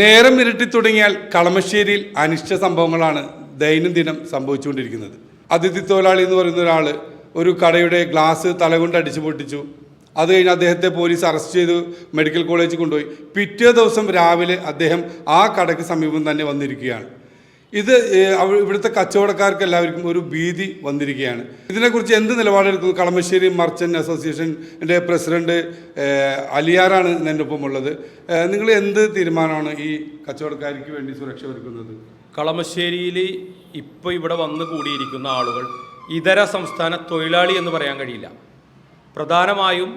നേരം ഇരട്ടി തുടങ്ങിയാൽ കളമശ്ശേരിയിൽ അനിഷ്ട സംഭവങ്ങളാണ് ദൈനംദിനം സംഭവിച്ചുകൊണ്ടിരിക്കുന്നത്. അതിഥി തൊഴിലാളി എന്ന് പറയുന്ന ഒരാൾ ഒരു കടയുടെ ഗ്ലാസ് തലകൊണ്ട് അടിച്ചു പൊട്ടിച്ചു. അത് കഴിഞ്ഞ് അദ്ദേഹത്തെ പോലീസ് അറസ്റ്റ് ചെയ്ത് മെഡിക്കൽ കോളേജിൽ കൊണ്ടുപോയി. പിറ്റേ ദിവസം രാവിലെ അദ്ദേഹം ആ കടയ്ക്ക് സമീപം തന്നെ വന്നിരിക്കുകയാണ്. ഇത് ഇവിടുത്തെ കച്ചവടക്കാർക്ക് എല്ലാവർക്കും ഒരു ഭീതി വന്നിരിക്കുകയാണ്. ഇതിനെക്കുറിച്ച് എന്ത് നിലപാടെടുക്കുന്നു? കളമശ്ശേരി മർച്ചന്റ് അസോസിയേഷന്റെ പ്രസിഡന്റ് അലിയാറാണ് എന്റെ ഒപ്പം ഉള്ളത് നിങ്ങൾ എന്ത് തീരുമാനമാണ് ഈ കച്ചവടക്കാർക്ക് വേണ്ടി സുരക്ഷ ഒരുക്കുന്നത്? കളമശ്ശേരിയിൽ ഇപ്പോൾ ഇവിടെ വന്നു കൂടിയിരിക്കുന്ന ആളുകൾ ഇതര സംസ്ഥാന തൊഴിലാളി എന്ന് പറയാൻ കഴിയില്ല. പ്രധാനമായും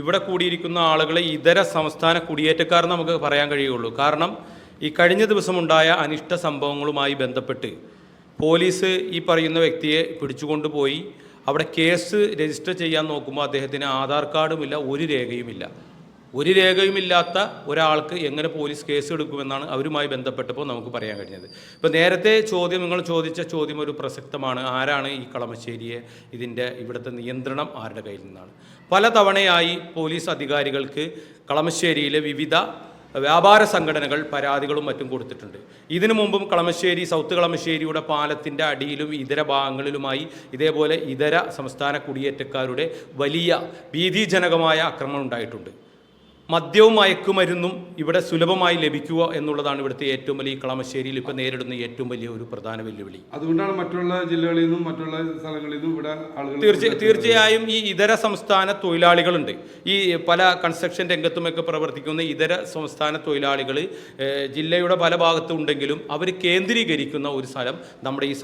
ഇവിടെ കൂടിയിരിക്കുന്ന ആളുകളെ ഇതര സംസ്ഥാന കുടിയേറ്റക്കാർ നമുക്ക് പറയാൻ കഴിയുള്ളൂ. കാരണം ഈ കഴിഞ്ഞ ദിവസമുണ്ടായ അനിഷ്ട സംഭവങ്ങളുമായി ബന്ധപ്പെട്ട് പോലീസ് ഈ പറയുന്ന വ്യക്തിയെ പിടിച്ചുകൊണ്ടുപോയി. അവിടെ കേസ് രജിസ്റ്റർ ചെയ്യാൻ നോക്കുമ്പോൾ അദ്ദേഹത്തിന് ആധാർ കാർഡുമില്ല ഒരു രേഖയുമില്ല. ഒരു രേഖയുമില്ലാത്ത ഒരാൾക്ക് എങ്ങനെ പോലീസ് കേസ് എടുക്കുമെന്നാണ് അവരുമായി ബന്ധപ്പെട്ടപ്പോൾ നമുക്ക് പറയാൻ കഴിഞ്ഞത്. ഇപ്പോൾ നേരത്തെ ചോദ്യം നിങ്ങൾ ചോദിച്ച ചോദ്യം ഒരു പ്രസക്തമാണ്. ആരാണ് ഈ കളമശ്ശേരിയെ? ഇതിന്റെ ഇവിടുത്തെ നിയന്ത്രണം ആരുടെ കയ്യിൽ നിന്നാണ്? പല തവണയായി പോലീസ് അധികാരികൾക്ക് കളമശ്ശേരിയിലെ വിവിധ വ്യാപാര സംഘടനകൾ പരാതികളും മറ്റും കൊടുത്തിട്ടുണ്ട്. ഇതിനു മുമ്പും കളമശ്ശേരി സൗത്ത് കളമശ്ശേരിയുടെ പാലത്തിന്റെ അടിയിലും ഇതര ഭാഗങ്ങളിലുമായി ഇതേപോലെ ഇതര സംസ്ഥാന കുടിയേറ്റക്കാരുടെ വലിയ ഭീതിജനകമായ ആക്രമണം ഉണ്ടായിട്ടുണ്ട്. മദ്യവും മയക്കുമരുന്നും ഇവിടെ സുലഭമായി ലഭിക്കുക എന്നുള്ളതാണ് ഇവിടുത്തെ ഏറ്റവും വലിയ കളമശ്ശേരിയിൽ ഇപ്പോൾ നേരിടുന്ന ഏറ്റവും വലിയ ഒരു പ്രധാന വെല്ലുവിളി. അതുകൊണ്ടാണ് മറ്റുള്ള ജില്ലകളിൽ നിന്നും മറ്റുള്ള സ്ഥലങ്ങളിൽ നിന്നും ഇവിടെ ആളുകൾ തീർച്ച തീർച്ചയായും ഈ ഇതര സംസ്ഥാന തൊഴിലാളികളുണ്ട്. ഈ പല കൺസ്ട്രക്ഷൻ രംഗത്തുമൊക്കെ പ്രവർത്തിക്കുന്ന ഇതര സംസ്ഥാന തൊഴിലാളികൾ ജില്ലയുടെ പല ഭാഗത്തും ഉണ്ടെങ്കിലും അവർ കേന്ദ്രീകരിക്കുന്ന ഒരു സ്ഥലം നമ്മുടെ ഈ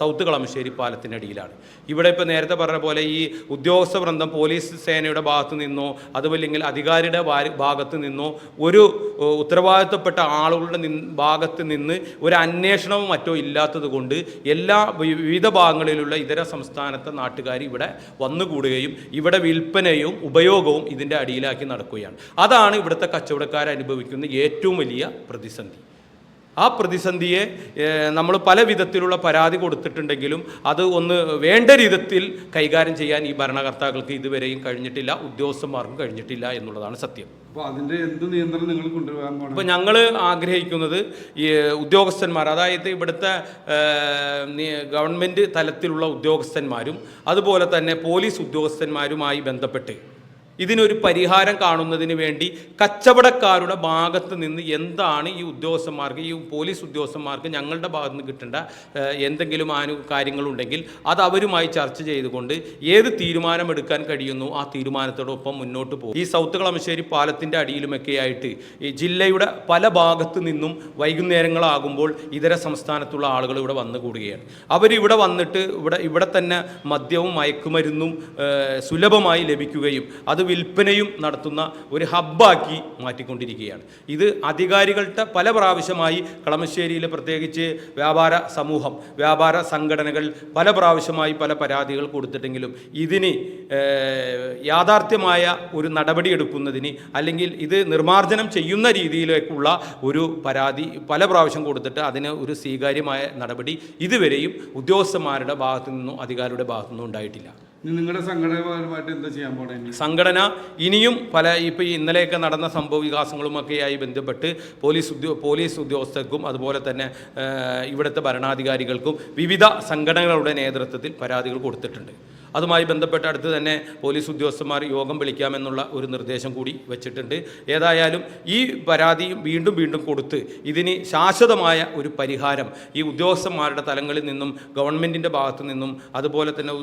സൗത്ത് കളമശ്ശേരി പാലത്തിനടിയിലാണ്. ഇവിടെ ഇപ്പോൾ നേരത്തെ പറഞ്ഞ പോലെ ഈ ഉദ്യോഗസ്ഥ വൃന്ദം പോലീസ് സേനയുടെ ഭാഗത്തു നിന്നോ അതുമല്ലെങ്കിൽ അധികാരിയുടെ വാരി- ഭാഗത്ത് നിന്നോ ഒരു ഉത്തരവാദിത്തപ്പെട്ട ആളുകളുടെ ഭാഗത്ത് നിന്ന് ഒരു അന്വേഷണവും മറ്റോ ഇല്ലാത്തത് കൊണ്ട് എല്ലാ വിവിധ ഭാഗങ്ങളിലുള്ള ഇതര സംസ്ഥാനത്തെ നാട്ടുകാർ ഇവിടെ വന്നുകൂടുകയും ഇവിടെ വിൽപ്പനയും ഉപയോഗവും ഇതിന്റെ അടിയിലാക്കി നടക്കുകയാണ്. അതാണ് ഇവിടുത്തെ കച്ചവടക്കാരനുഭവിക്കുന്ന ഏറ്റവും വലിയ പ്രതിസന്ധി. ആ പ്രതിസന്ധിയെ നമ്മൾ പല വിധത്തിലുള്ള പരാതി കൊടുത്തിട്ടുണ്ടെങ്കിലും അത് ഒന്ന് വേണ്ട രീതിയിൽ കൈകാര്യം ചെയ്യാൻ ഈ ഭരണകർത്താക്കൾക്ക് ഇതുവരെയും കഴിഞ്ഞിട്ടില്ല ഉദ്യോഗസ്ഥന്മാർക്കും കഴിഞ്ഞിട്ടില്ല എന്നുള്ളതാണ് സത്യം. അപ്പോൾ അതിന്റെ എന്ത് നിയന്ത്രണം നിങ്ങൾ കൊണ്ടുവരാൻ ഇപ്പോൾ ഞങ്ങൾ ആഗ്രഹിക്കുന്നത് ഈ ഉദ്യോഗസ്ഥന്മാർ അതായത് ഇവിടുത്തെ ഗവൺമെന്റ് തലത്തിലുള്ള ഉദ്യോഗസ്ഥന്മാരും അതുപോലെ തന്നെ പോലീസ് ഉദ്യോഗസ്ഥന്മാരുമായി ബന്ധപ്പെട്ട് ഇതിനൊരു പരിഹാരം കാണുന്നതിന് വേണ്ടി കച്ചവടക്കാരുടെ ഭാഗത്ത് നിന്ന് എന്താണ് ഈ ഉദ്യോഗസ്ഥന്മാർക്ക് ഈ പോലീസ് ഉദ്യോഗസ്ഥന്മാർക്ക് ഞങ്ങളുടെ ഭാഗത്ത് നിന്ന് കിട്ടേണ്ട എന്തെങ്കിലും ആനു കാര്യങ്ങളുണ്ടെങ്കിൽ അത് അവരുമായി ചർച്ച ചെയ്തുകൊണ്ട് ഏത് തീരുമാനമെടുക്കാൻ കഴിയുന്നു ആ തീരുമാനത്തോടൊപ്പം മുന്നോട്ട് പോകും. ഈ സൗത്ത് കളമശ്ശേരി പാലത്തിന്റെ അടിയിലുമൊക്കെ ആയിട്ട് ഈ ജില്ലയുടെ പല ഭാഗത്ത് നിന്നും വൈകുന്നേരങ്ങളാകുമ്പോൾ ഇതര സംസ്ഥാനത്തുള്ള ആളുകൾ ഇവിടെ വന്നുകൂടുകയാണ് അവരിവിടെ വന്നിട്ട് ഇവിടെ ഇവിടെ തന്നെ മദ്യവും മയക്കുമരുന്നും സുലഭമായി ലഭിക്കുകയും അത് വിൽപ്പനയും നടത്തുന്ന ഒരു ഹബ്ബാക്കി മാറ്റിക്കൊണ്ടിരിക്കുകയാണ്. ഇത് അധികാരികളുടെ പല പ്രാവശ്യമായി കളമശ്ശേരിയിലെ പ്രത്യേകിച്ച് വ്യാപാര സമൂഹം വ്യാപാര സംഘടനകൾ പല പ്രാവശ്യമായി പല പരാതികൾ കൊടുത്തിട്ടെങ്കിലും ഇതിന് യാഥാർത്ഥ്യമായ ഒരു നടപടി എടുക്കുന്നതിന് അല്ലെങ്കിൽ ഇത് നിർമ്മാർജനം ചെയ്യുന്ന രീതിയിലേക്കുള്ള ഒരു പരാതി പല പ്രാവശ്യം കൊടുത്തിട്ട് അതിന് ഒരു സ്വീകാര്യമായ നടപടി ഇതുവരെയും ഉദ്യോഗസ്ഥന്മാരുടെ ഭാഗത്തു നിന്നും അധികാരിയുടെ ഭാഗത്തു നിന്നും ഉണ്ടായിട്ടില്ല. നിങ്ങളുടെ സംഘടനപരമായിട്ട് എന്താ ചെയ്യാൻ പോണേ സംഘടന ഇനിയും പല ഇപ്പോൾ ഇന്നലെയൊക്കെ നടന്ന സംഭവ വികാസങ്ങളുമൊക്കെയായി ബന്ധപ്പെട്ട് പോലീസ് ഉദ്യോ പോലീസ് ഉദ്യോഗസ്ഥർക്കും അതുപോലെ തന്നെ ഇവിടുത്തെ ഭരണാധികാരികൾക്കും വിവിധ സംഘടനകളുടെ നേതൃത്വത്തിൽ പരാതികൾ കൊടുത്തിട്ടുണ്ട്. അതുമായി ബന്ധപ്പെട്ട് അടുത്ത് തന്നെ പോലീസ് ഉദ്യോഗസ്ഥന്മാർ യോഗം വിളിക്കാമെന്നുള്ള ഒരു നിർദ്ദേശം കൂടി വെച്ചിട്ടുണ്ട്. ഏതായാലും ഈ പരാതി വീണ്ടും വീണ്ടും കൊടുത്ത് ഇതിന് ശാശ്വതമായ ഒരു പരിഹാരം ഈ ഉദ്യോഗസ്ഥന്മാരുടെ തലങ്ങളിൽ നിന്നും ഗവൺമെന്റിന്റെ ഭാഗത്തു നിന്നും അതുപോലെ തന്നെ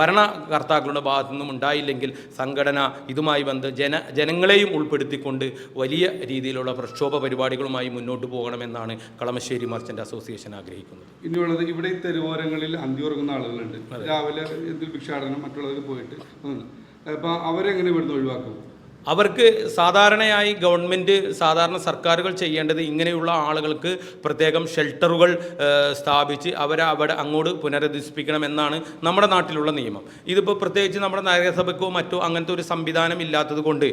ഭരണകർത്താക്കളുടെ ഭാഗത്തു നിന്നും ഉണ്ടായില്ലെങ്കിൽ സംഘടന ഇതുമായി ബന്ധ ജന ജനങ്ങളെയും ഉൾപ്പെടുത്തിക്കൊണ്ട് വലിയ രീതിയിലുള്ള പ്രക്ഷോഭ പരിപാടികളുമായി മുന്നോട്ട് പോകണമെന്നാണ് കളമശ്ശേരി മർച്ചന്റ് അസോസിയേഷൻ ആഗ്രഹിക്കുന്നത്. ഇനിയുള്ളത് ഇവിടെ തെരുവോരങ്ങളിൽ അന്തി ഉറങ്ങുന്ന ആളുകളുണ്ട് രാവിലെ എന്തൊരു ഭിക്ഷാടനം മറ്റുള്ളവർ പോയിട്ട് അപ്പോൾ അപ്പൊ അവരെങ്ങനെ ഇവിടുന്ന് ഒഴിവാക്കും? അവർക്ക് സാധാരണയായി ഗവൺമെന്റ് സാധാരണ സർക്കാരുകൾ ചെയ്യേണ്ടത് ഇങ്ങനെയുള്ള ആളുകൾക്ക് പ്രത്യേകം ഷെൽട്ടറുകൾ സ്ഥാപിച്ച് അവരെ അവിടെ അങ്ങോട്ട് പുനരധിവസിപ്പിക്കണം എന്നാണ് നമ്മുടെ നാട്ടിലുള്ള നിയമം. ഇതിപ്പോൾ പ്രത്യേകിച്ച് നമ്മുടെ നഗരസഭയ്ക്കോ മറ്റോ അങ്ങനത്തെ ഒരു സംവിധാനം ഇല്ലാത്തത് കൊണ്ട്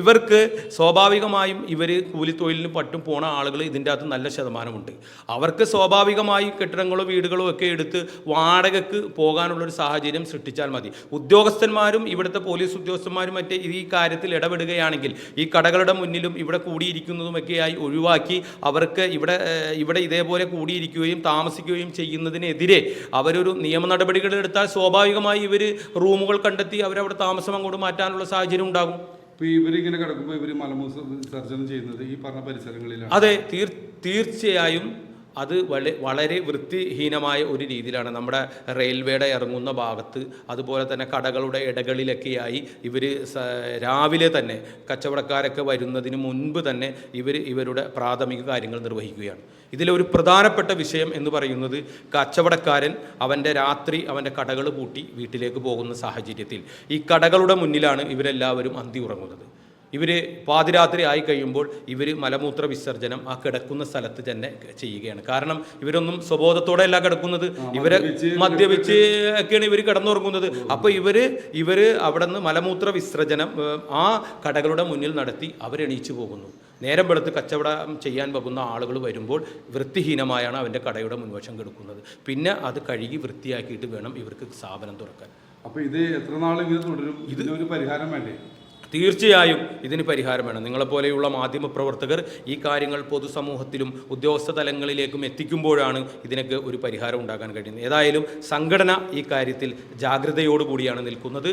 ഇവർക്ക് സ്വാഭാവികമായും ഇവർ കൂലിത്തൊഴിലിന് പറ്റും പോണ ആളുകൾ ഇതിന്റെ അകത്ത് നല്ല ശതമാനമുണ്ട്. അവർക്ക് സ്വാഭാവികമായി കെട്ടിടങ്ങളോ വീടുകളോ ഒക്കെ എടുത്ത് വാടകയ്ക്ക് പോകാനുള്ളൊരു സാഹചര്യം സൃഷ്ടിച്ചാൽ മതി. ഉദ്യോഗസ്ഥന്മാരും ഇവിടുത്തെ പോലീസ് ഉദ്യോഗസ്ഥന്മാരും മറ്റേ ഈ കാര്യത്തിൽ കാര്യത്തിൽ ഇടപെടുകയാണെങ്കിൽ ഈ കടകളുടെ മുന്നിലും ഇവിടെ കൂടിയിരിക്കുന്നതുമൊക്കെയായി ഒഴിവാക്കി അവർക്ക് ഇവിടെ ഇവിടെ ഇതേപോലെ കൂടിയിരിക്കുകയും താമസിക്കുകയും ചെയ്യുന്നതിനെതിരെ അവരൊരു നിയമ നടപടികൾ എടുത്താൽ സ്വാഭാവികമായി ഇവർ റൂമുകൾ കണ്ടെത്തി അവരവിടെ താമസം അങ്ങോട്ട് മാറ്റാനുള്ള സാഹചര്യം ഉണ്ടാകും. ഇപ്പൊ ഇവരിങ്ങനെ കിടക്കുമ്പോൾ ഇവർ മലമൂത്ര വിസർജനം ചെയ്യുന്നത് ഈ പറഞ്ഞ പരിസരങ്ങളിലാണ്. അതെ തീർ തീർച്ചയായും അത് വള വളരെ വൃത്തിഹീനമായ ഒരു രീതിയിലാണ്. നമ്മുടെ റെയിൽവേയുടെ ഇറങ്ങുന്ന ഭാഗത്ത് അതുപോലെ തന്നെ കടകളുടെ ഇടകളിലൊക്കെയായി ഇവർ രാവിലെ തന്നെ കച്ചവടക്കാരൊക്കെ വരുന്നതിന് മുൻപ് തന്നെ ഇവർ ഇവരുടെ പ്രാഥമിക കാര്യങ്ങൾ നിർവഹിക്കുകയാണ്. ഇതിലൊരു പ്രധാനപ്പെട്ട വിഷയം എന്ന് പറയുന്നത് കച്ചവടക്കാരൻ അവന്റെ രാത്രി അവന്റെ കടകൾ പൂട്ടി വീട്ടിലേക്ക് പോകുന്ന സാഹചര്യത്തിൽ. ഈ കടകളുടെ മുന്നിലാണ് ഇവരെല്ലാവരും അന്തി ഉറങ്ങുന്നത്. ഇവർ പാതിരാത്രി ആയി കഴിയുമ്പോൾ ഇവർ മലമൂത്ര വിസർജനം ആ കിടക്കുന്ന സ്ഥലത്ത് തന്നെ ചെയ്യുകയാണ്. കാരണം ഇവരൊന്നും സ്വബോധത്തോടെ അല്ല കിടക്കുന്നത്. ഇവരെ മദ്യപിച്ച് ഒക്കെയാണ് ഇവർ കിടന്നുറങ്ങുന്നത്. അപ്പോൾ ഇവർ ഇവർ അവിടെ നിന്ന് മലമൂത്ര വിസർജനം ആ കടകളുടെ മുന്നിൽ നടത്തി അവരെണീച്ചു പോകുന്നു. നേരം വെളുത്ത് കച്ചവടം ചെയ്യാൻ പോകുന്ന ആളുകൾ വരുമ്പോൾ വൃത്തിഹീനമായാണ് അവന്റെ കടയുടെ മുൻവശം കിടക്കുന്നത്. പിന്നെ അത് കഴുകി വൃത്തിയാക്കിയിട്ട് വേണം ഇവർക്ക് സ്ഥാപനം തുറക്കാൻ. അപ്പൊ ഇത് എത്ര നാൾ ഇത് തുടരും ഇതിനൊരു പരിഹാരം വേണ്ടേ? തീർച്ചയായും ഇതിന് പരിഹാരം വേണം നിങ്ങളെപ്പോലെയുള്ള മാധ്യമപ്രവർത്തകർ ഈ കാര്യങ്ങൾ പൊതുസമൂഹത്തിലും ഉദ്യോഗസ്ഥ തലങ്ങളിലേക്കും എത്തിക്കുമ്പോഴാണ് ഇതിനൊക്കെ ഒരു പരിഹാരം ഉണ്ടാക്കാൻ കഴിയുന്നത്. ഏതായാലും സംഘടന ഈ കാര്യത്തിൽ ജാഗ്രതയോടുകൂടിയാണ് നിൽക്കുന്നത്.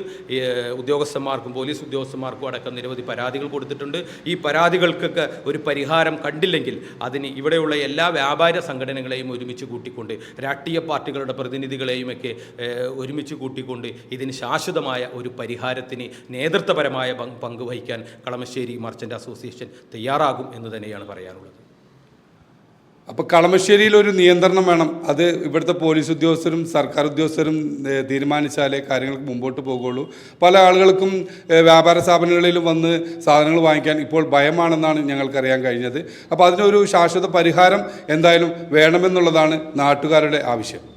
ഉദ്യോഗസ്ഥന്മാർക്കും പോലീസ് ഉദ്യോഗസ്ഥന്മാർക്കും അടക്കം നിരവധി പരാതികൾ കൊടുത്തിട്ടുണ്ട്. ഈ പരാതികൾക്കൊക്കെ ഒരു പരിഹാരം കണ്ടില്ലെങ്കിൽ അതിന് ഇവിടെയുള്ള എല്ലാ വ്യാപാര സംഘടനകളെയും ഒരുമിച്ച് കൂട്ടിക്കൊണ്ട് രാഷ്ട്രീയ പാർട്ടികളുടെ പ്രതിനിധികളെയും ഒക്കെ ഒരുമിച്ച് കൂട്ടിക്കൊണ്ട് ഇതിന് ശാശ്വതമായ ഒരു പരിഹാരത്തിന് നേതൃത്വപരമായ പങ്ക് വഹിക്കാൻ കളമശ്ശേരി മർച്ചന്റ് അസോസിയേഷൻ തയ്യാറാകും എന്ന് തന്നെയാണ് പറയാനുള്ളത്. അപ്പോൾ കളമശ്ശേരിയിൽ ഒരു നിയന്ത്രണം വേണം. അത് ഇവിടുത്തെ പോലീസ് ഉദ്യോഗസ്ഥരും സർക്കാർ ഉദ്യോഗസ്ഥരും തീരുമാനിച്ചാലേ കാര്യങ്ങൾക്ക് മുമ്പോട്ട് പോകുള്ളൂ. പല ആളുകൾക്കും വ്യാപാര സ്ഥാപനങ്ങളിലും വന്ന് സാധനങ്ങൾ വാങ്ങിക്കാൻ ഇപ്പോൾ ഭയമാണെന്നാണ് ഞങ്ങൾക്കറിയാൻ കഴിഞ്ഞത്. അപ്പോൾ അതിനൊരു ശാശ്വത പരിഹാരം എന്തായാലും വേണമെന്നുള്ളതാണ് നാട്ടുകാരുടെ ആവശ്യം.